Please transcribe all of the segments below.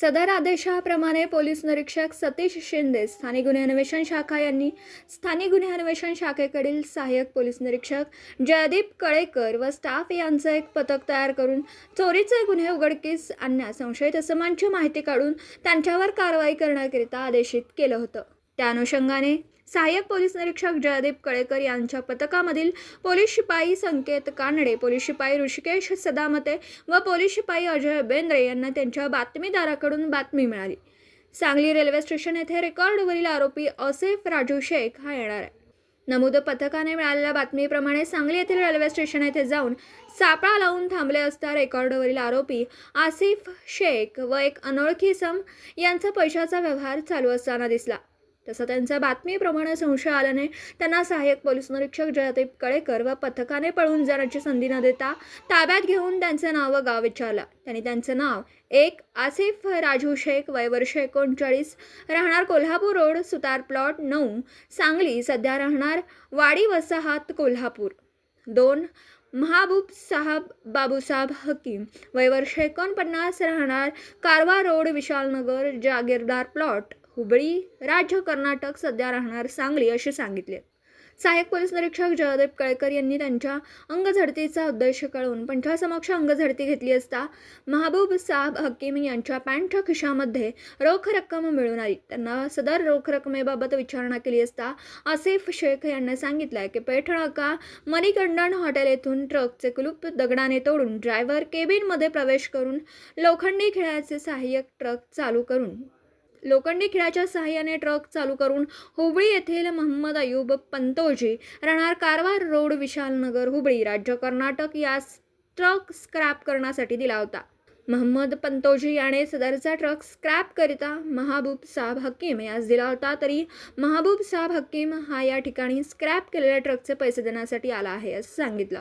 सदर आदेशाप्रमाणे पोलीस निरीक्षक सतीश शिंदे स्थानिक गुन्हे अन्वेषण शाखा यांनी स्थानिक गुन्हे अन्वेषण शाखेकडील सहाय्यक पोलीस निरीक्षक जयदीप कळेकर व स्टाफ यांचं एक पथक तयार करून चोरीचे गुन्हे उघडकीस आणण्यास संशयित असमांची माहिती काढून त्यांच्यावर कारवाई करण्याकरिता आदेशित केलं होतं. त्या अनुषंगाने सहाय्यक पोलीस निरीक्षक जयदीप कळेकर यांच्या पथकामधील पोलीस शिपाई संकेत कानडे पोलीस शिपाई ऋषिकेश सदामते व पोलीस शिपाई अजय बेंद्रे यांना त्यांच्या बातमीदाराकडून बातमी मिळाली. सांगली रेल्वे स्टेशन येथे रेकॉर्डवरील आरोपी असेफ राजू शेख हा येणार आहे. नमूद पथकाने मिळालेल्या बातमीप्रमाणे सांगली येथील रेल्वे स्टेशन येथे जाऊन सापळा लावून थांबले असता रेकॉर्डवरील आरोपी आसिफ शेख व एक अनोळखी सम यांचा पैशाचा व्यवहार चालू असताना दिसला. तसं त्यांच्या बातमीप्रमाणे संशय आल्याने त्यांना सहाय्यक पोलीस निरीक्षक जयदीप कळेकर व पथकाने पळून जाण्याची संधी न देता ताब्यात घेऊन त्यांचं नाव व गाव विचारलं. त्यांनी त्यांचं नाव एक आसिफ राजू शेख वय वर्ष एकोणचाळीस राहणार कोल्हापूर रोड सुतार प्लॉट नऊ सांगली सध्या राहणार वाडी वसाहात कोल्हापूर. दोन महाबूब साहब बाबूसाहेब हकीम वय वर्ष एकोणपन्नास राहणार कारवा रोड विशालनगर जागीरदार प्लॉट. हुबळी राज्य कर्नाटक सध्या राहणार सांगली असे सांगितले. सहाय्यक पोलीस निरीक्षक जयदेव कळेकर यांनी त्यांच्या अंगझडतीचा उद्देश कळून पंचासमक्ष अंगझडती घेतली असता महबूब साहब हकीम यांच्या पॅन्टच्या खिशामध्ये रोख रक्कम मिळून आली. त्यांना सदर रोख रकमेबाबत विचारणा केली असता आसिफ शेख यांनी सांगितलं की पेठ मणिकंडन हॉटेल येथून ट्रकचे कुलूप दगडाने तोडून ड्रायव्हर केबिनमध्ये प्रवेश करून लोखंडी खेळाचे सहाय्यक ट्रक चालू करून लोखंडी खिळाच्या सहाय्याने ट्रक चालू करून हुबळी येथील महम्मद अयूब पंतोजी राहणार कारवार रोड विशालनगर हुबळी राज्य कर्नाटक यास ट्रक स्क्रॅप करण्यासाठी दिला होता. महम्मद पंतोजी याने सदरचा ट्रक स्क्रॅप करिता महाबूब साहब हकीम यास दिला होता. तरी महाबूब साहब हकीम हा या ठिकाणी स्क्रॅप केलेल्या ट्रकचे पैसे देण्यासाठी आला आहे असं सांगितलं.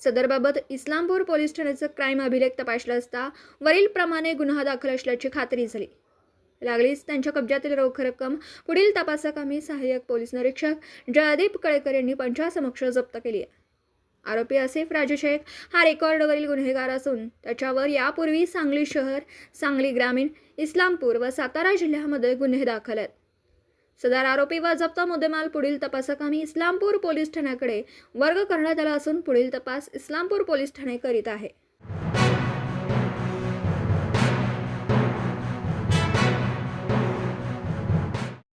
सदरबाबत इस्लामपूर पोलीस ठाण्याचं क्राईम अभिलेख तपासला असता वरीलप्रमाणे गुन्हा दाखल असल्याची खात्री झाली. लागलीच. त्यांच्या कब्जातील रोख रक्कम पुढील तपासाकामी सहाय्यक पोलीस निरीक्षक जयदीप कळेकर यांनी पंचासमक्ष जप्त केली आहे. आरोपी आसिफ राजू शेख हा रेकॉर्डवरील गुन्हेगार असून त्याच्यावर यापूर्वी सांगली शहर सांगली ग्रामीण इस्लामपूर व सातारा जिल्ह्यामध्ये गुन्हे दाखल आहेत. सदर आरोपी व जप्त मुद्देमाल पुढील तपासाकामी इस्लामपूर पोलीस ठाण्याकडे वर्ग करण्यात आला असून पुढील तपास इस्लामपूर पोलीस ठाणे करीत आहे.